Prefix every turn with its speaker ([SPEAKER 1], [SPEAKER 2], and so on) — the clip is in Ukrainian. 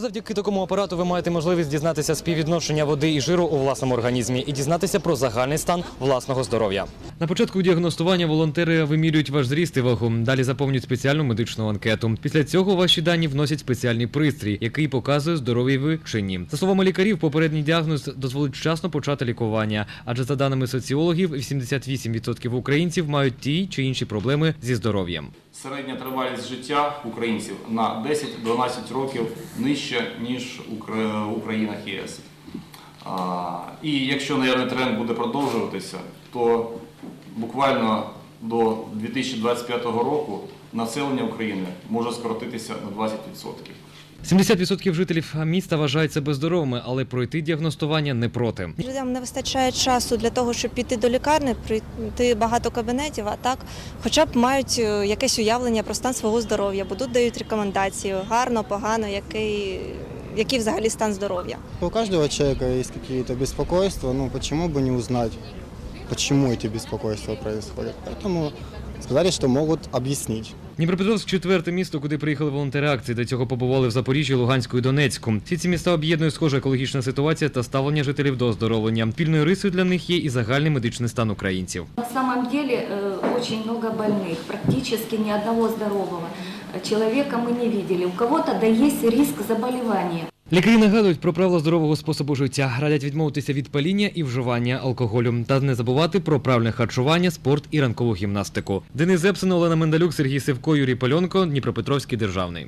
[SPEAKER 1] Завдяки такому апарату ви маєте можливість дізнатися співвідношення води і жиру у власному організмі і дізнатися про загальний стан власного здоров'я. На початку діагностування волонтери вимірюють ваш зріст і вагу. Далі заповнюють спеціальну медичну анкету. Після цього ваші дані вносять спеціальний пристрій, який показує здорові ви чи ні. За словами лікарів, попередній діагноз дозволить вчасно почати лікування. Адже за даними соціологів, 88% українців мають ті чи інші проблеми зі здоров'ям.
[SPEAKER 2] Середня тривалість життя українців на 10-12 років нижча, ніж в Українах ЄС. І якщо наявний тренд буде продовжуватися, то буквально до 2025 року населення України може скоротитися на 20%.
[SPEAKER 1] 70% жителів міста вважають себе здоровими, але пройти діагностування не проти.
[SPEAKER 3] Людям не вистачає часу для того, щоб піти до лікарні, прийти багато кабінетів, а так хоча б мають е, якесь уявлення про стан свого здоров'я, будуть дають рекомендації гарно, погано, який, який взагалі стан здоров'я.
[SPEAKER 4] У каждого человека есть какие-то беспокойства, ну почему бы не узнать, почему эти беспокойства происходят. Поэтому сказали, что могут объяснить.
[SPEAKER 1] Дніпропетровськ четверте місто, куди приїхали волонтери акції. До цього побували в Запоріжжі, Луганську і Донецьку. Всі ці міста об'єднує схожа екологічна ситуація та ставлення жителів до оздоровлення. Спільною рисою для них є і загальний медичний стан українців.
[SPEAKER 5] На самом деле э, очень много больных, практически ни одного здорового человека мы не видели. У кого-то да есть риск заболевания.
[SPEAKER 1] Лікарі нагадують про правила здорового способу життя, радять відмовитися від паління і вживання алкоголю та не забувати про правильне харчування, спорт і ранкову гімнастику. Денис Зепсин, Олена Мендалюк, Сергій Сивко, Юрій Польонко, Дніпропетровський державний.